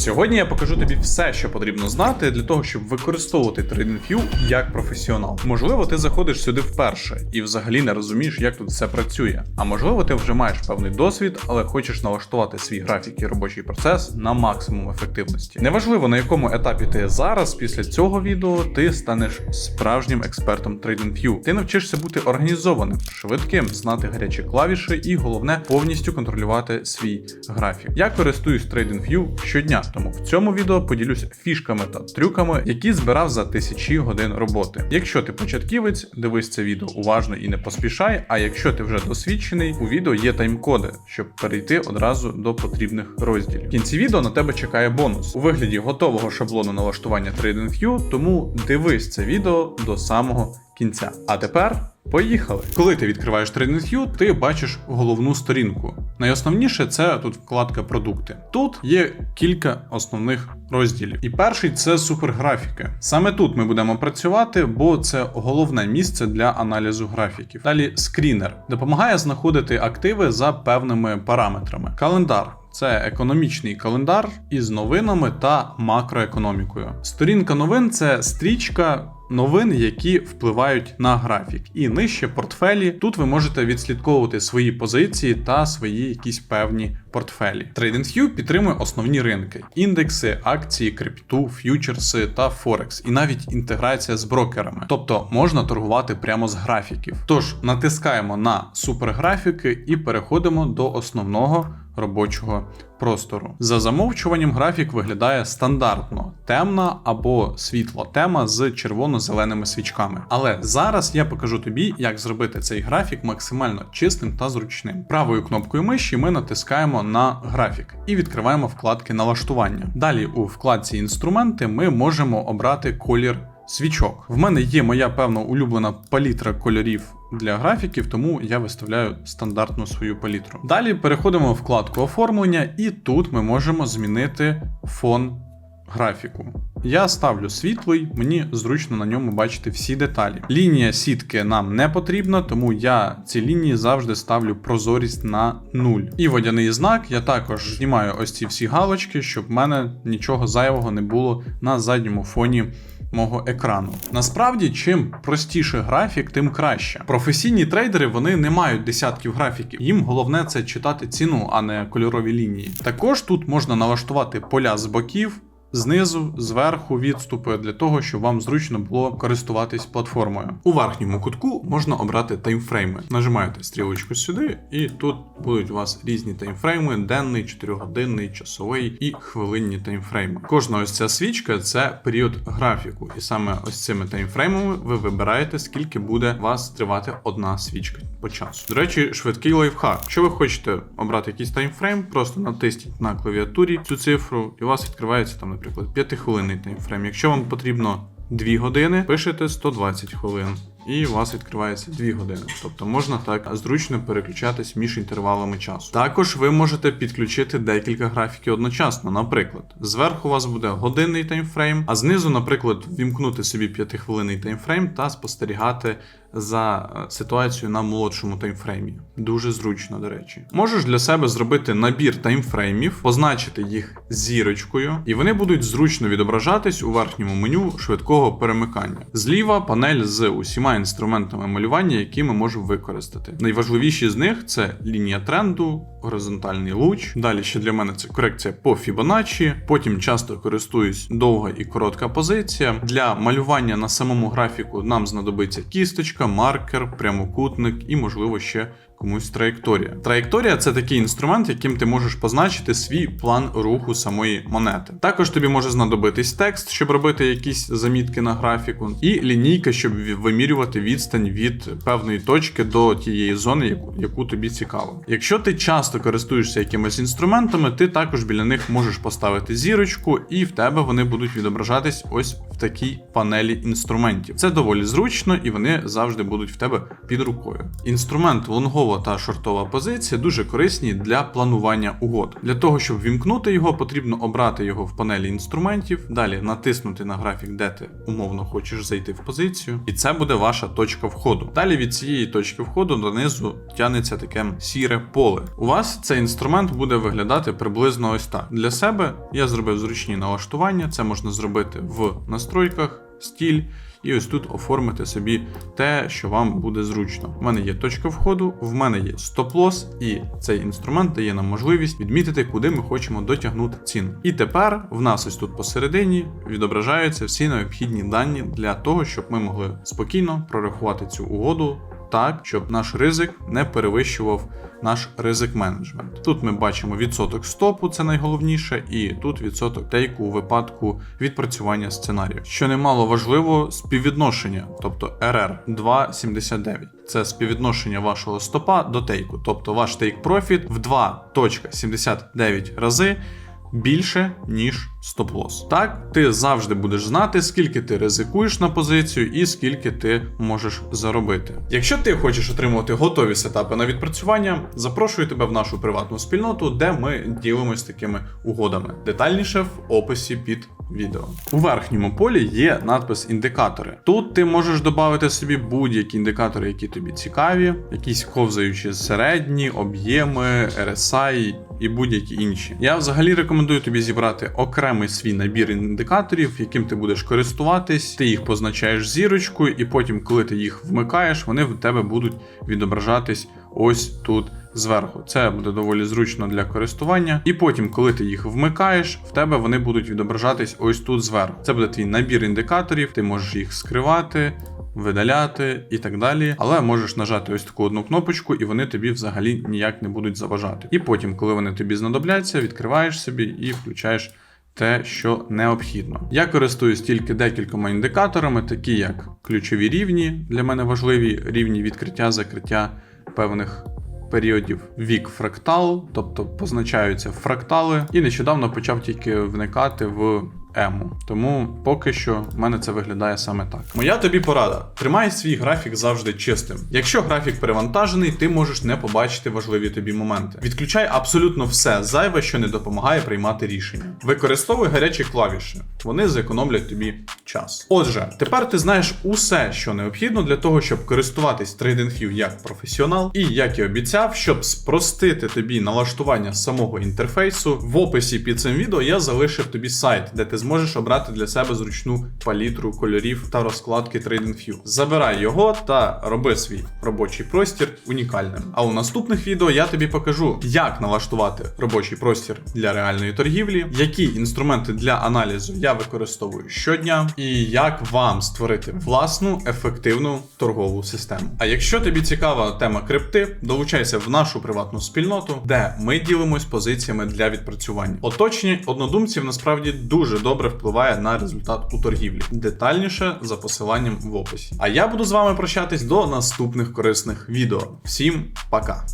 Сьогодні я покажу тобі все, що потрібно знати для того, щоб використовувати TradingView як професіонал. Можливо, ти заходиш сюди вперше і взагалі не розумієш, як тут все працює. А можливо, ти вже маєш певний досвід, але хочеш налаштувати свій графік і робочий процес на максимум ефективності. Неважливо на якому етапі ти зараз, після цього відео ти станеш справжнім експертом TradingView. Ти навчишся бути організованим, швидким, знати гарячі клавіші і головне повністю контролювати свій графік. Я користуюсь TradingView щодня, тому в цьому відео поділюсь фішками та трюками, які збирав за тисячі годин роботи. Якщо ти початківець, дивись це відео уважно і не поспішай. А якщо ти вже досвідчений, у відео є тайм-коди, щоб перейти одразу до потрібних розділів. В кінці відео на тебе чекає бонус у вигляді готового шаблону налаштування TradingView, тому дивись це відео до самого кінця. А тепер. Поїхали! Коли ти відкриваєш TradingView, ти бачиш головну сторінку. Найосновніше це тут вкладка продукти. Тут є кілька основних розділів. І перший це суперграфіки. Саме тут ми будемо працювати, бо це головне місце для аналізу графіків. Далі скрінер допомагає знаходити активи за певними параметрами. Календар. Це економічний календар із новинами та макроекономікою. Сторінка новин це стрічка новин, які впливають на графік. І нижче портфелі. Тут ви можете відслідковувати свої позиції та свої якісь певні портфелі. TradingView підтримує основні ринки: індекси, акції, крипту, ф'ючерси та Форекс, і навіть інтеграція з брокерами. Тобто можна торгувати прямо з графіків. Тож натискаємо на суперграфіки і переходимо до основного робочого простору. За замовчуванням графік виглядає стандартно: темна або світла тема з червоно-зеленими свічками. Але зараз я покажу тобі, як зробити цей графік максимально чистим та зручним. Правою кнопкою миші ми натискаємо на графік і відкриваємо вкладки налаштування. Далі у вкладці інструменти ми можемо обрати колір свічок. В мене є моя певна улюблена палітра кольорів для графіків, тому я виставляю стандартну свою палітру. Далі переходимо в вкладку оформлення, і тут ми можемо змінити фон графіку. Я ставлю світлий, мені зручно на ньому бачити всі деталі. Лінія сітки нам не потрібна, тому я ці лінії завжди ставлю прозорість на 0. І водяний знак я також знімаю ось ці всі галочки, щоб в мене нічого зайвого не було на задньому фоні. Мого екрану. Насправді, чим простіше графік, тим краще. Професійні трейдери вони не мають десятків графіків. Їм головне це читати ціну, а не кольорові лінії. Також тут можна налаштувати поля з боків. Знизу, зверху відступи для того, щоб вам зручно було користуватись платформою. У верхньому кутку можна обрати таймфрейми. Нажимаєте стрілочку сюди, і тут будуть у вас різні таймфрейми: денний, 4-годинний, часовий і хвилинні таймфрейми. Кожна ось ця свічка це період графіку, і саме ось цими таймфреймами ви вибираєте, скільки буде вас тривати одна свічка по часу. До речі, швидкий лайфхак. Якщо ви хочете обрати якийсь таймфрейм, просто натисніть на клавіатурі цю цифру, і у вас відкривається там, наприклад, 5-хвилинний таймфрейм. Якщо вам потрібно 2 години, пишете 120 хвилин. І у вас відкривається 2 години. Тобто можна так зручно переключатись між інтервалами часу. Також ви можете підключити декілька графіків одночасно. Наприклад, зверху у вас буде годинний таймфрейм, а знизу, наприклад, вімкнути собі 5-хвилинний таймфрейм та спостерігати за ситуацією на молодшому таймфреймі. Дуже зручно, до речі. Можеш для себе зробити набір таймфреймів, позначити їх зірочкою, і вони будуть зручно відображатись у верхньому меню швидкого перемикання. Зліва панель з усіма інструментами малювання, які ми можемо використати. Найважливіші з них це лінія тренду, горизонтальний луч. Далі ще для мене це корекція по Fibonacci. Потім часто користуюсь довга і коротка позиція. Для малювання на самому графіку нам знадобиться кісточка, маркер, прямокутник і, можливо, ще комусь траєкторія. Траєкторія це такий інструмент, яким ти можеш позначити свій план руху самої монети. Також тобі може знадобитись текст, щоб робити якісь замітки на графіку, і лінійка, щоб вимірювати відстань від певної точки до тієї зони, яку, яку тобі цікаво. Якщо ти часто користуєшся якимись інструментами, ти також біля них можеш поставити зірочку, і в тебе вони будуть відображатись ось в такій панелі інструментів. Це доволі зручно і вони завжди будуть в тебе під рукою. Інструмент лонгова та шортова позиція дуже корисні для планування угод. Для того, щоб вімкнути його, потрібно обрати його в панелі інструментів, далі натиснути на графік, де ти умовно хочеш зайти в позицію, і це буде ваша точка входу. Далі від цієї точки входу донизу тягнеться таке сіре поле. У вас цей інструмент буде виглядати приблизно ось так. Для себе я зробив зручні налаштування, це можна зробити в настройках, стіль. І ось тут оформити собі те, що вам буде зручно. У мене є точка входу, в мене є стоп-лос, і цей інструмент дає нам можливість відмітити, куди ми хочемо дотягнути цін. І тепер в нас ось тут посередині відображаються всі необхідні дані для того, щоб ми могли спокійно прорахувати цю угоду так, щоб наш ризик не перевищував наш ризик менеджмент. Тут ми бачимо відсоток стопу, це найголовніше, і тут відсоток тейку у випадку відпрацювання сценарію. Що немало важливо, співвідношення, тобто RR 2,79. Це співвідношення вашого стопа до тейку, тобто ваш тейк профіт в 2,79 рази більше, ніж стоп-лос. Так, ти завжди будеш знати, скільки ти ризикуєш на позицію і скільки ти можеш заробити. Якщо ти хочеш отримувати готові сетапи на відпрацювання, запрошую тебе в нашу приватну спільноту, де ми ділимось такими угодами. Детальніше в описі під відео. У верхньому полі є надпис індикатори. Тут ти можеш додати собі будь-які індикатори, які тобі цікаві, якісь ковзаючі середні, об'єми, RSI і будь-які інші. Я взагалі рекомендую тобі зібрати окремий свій набір індикаторів, яким ти будеш користуватись. Ти їх позначаєш зірочкою, і потім, коли ти їх вмикаєш, вони в тебе будуть відображатись ось тут. Зверху це буде доволі зручно для користування, і потім, коли ти їх вмикаєш, в тебе вони будуть відображатись ось тут зверху. Це буде твій набір індикаторів, ти можеш їх скривати, видаляти і так далі. Але можеш нажати ось таку одну кнопочку, і вони тобі взагалі ніяк не будуть заважати. І потім, коли вони тобі знадобляться, відкриваєш собі і включаєш. Те, що необхідно. Я користуюсь тільки декількома індикаторами, такі як ключові рівні, для мене важливі рівні відкриття, закриття певних періодів вік фрактал, тобто позначаються фрактали, і нещодавно почав тільки вникати в ему. Тому поки що в мене це виглядає саме так. Моя тобі порада: тримай свій графік завжди чистим. Якщо графік перевантажений, ти можеш не побачити важливі тобі моменти. Відключай абсолютно все зайве, що не допомагає приймати рішення. Використовуй гарячі клавіші, вони зекономлять тобі час. Отже, тепер ти знаєш усе, що необхідно для того, щоб користуватись TradingView як професіонал, і як і обіцяв, щоб спростити тобі налаштування самого інтерфейсу. В описі під цим відео я залишив тобі сайт, де ти зможеш обрати для себе зручну палітру кольорів та розкладки TradingView. Забирай його та роби свій робочий простір унікальним. А у наступних відео я тобі покажу, як налаштувати робочий простір для реальної торгівлі, які інструменти для аналізу я використовую щодня, і як вам створити власну ефективну торгову систему. А якщо тобі цікава тема крипти, долучайся в нашу приватну спільноту, де ми ділимось позиціями для відпрацювання. Оточення однодумців насправді дуже добре впливає на результат у торгівлі. Детальніше за посиланням в описі. А я буду з вами прощатись до наступних корисних відео. Всім пока!